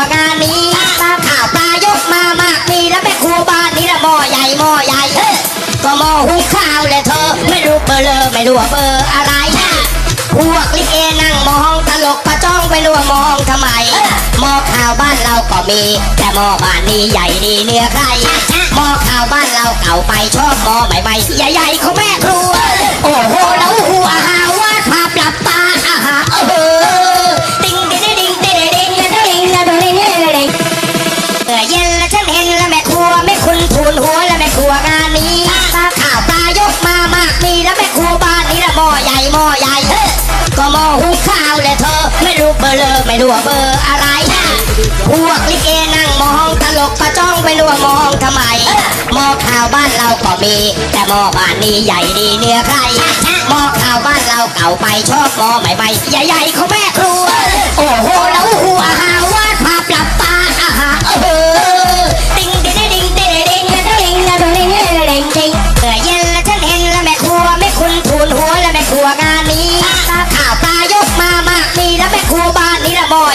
วงานนี้มลาข่าวปลายกมามากมีแล้วแม่ครัวบ้านนี้ละหม้อใหญ่หม้อใหญ่เฮ้ก็หม้อหุงข้าวเลยเธอ ไม่รู้เบอร์ไม่รู้ว่าเบอร์อะไรพวกลิเกนั่งมองตลกประจ้องไม่รู้ว่ามองทำไมหม้อข่าวบ้านเราก็มี แต่หม้อบ้านนี้ใหญ่ดีเนื้อใครหม้อข่าวบ้านเราเก่าไปชอบหม้อใหม่ใหญ่ใหญ่ๆของแม่ครัว ร์เลอไม่รู้ว่าเบอร์อะไร พวกลิเกนั่งมองตลกก็จ้องไม่รู้ว่ามองทำไม มอข่าวบ้านเราก็มี แต่มอบ้านนี้ใหญ่ดีเนื้อใครมอข่าวบ้านเราเก่าไปชอบหม้อใหม่ๆใหญ่ๆขาไม่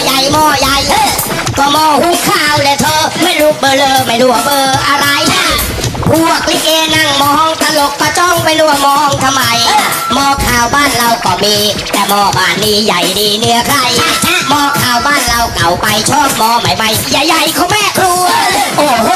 ใหญ่หม้อใหญ่เออก็หม้อหุงข้าวเลยเธอ ไม่รู้เบอร์เลอไม่รู้ว่าเบอร์อะไรพวกลิเกนั่งมองตลกกระจ้องไม่รู้ว่ามองทำไมหม้อข้าวบ้านเราก็มี แต่หม้อบ้านนี้ใหญ่ดีเนื้อใครหม้อข้าวบ้านเราเก่าไปชอบหม้อใหม่ๆใหญ่ๆของแม่ครัวโอ้โห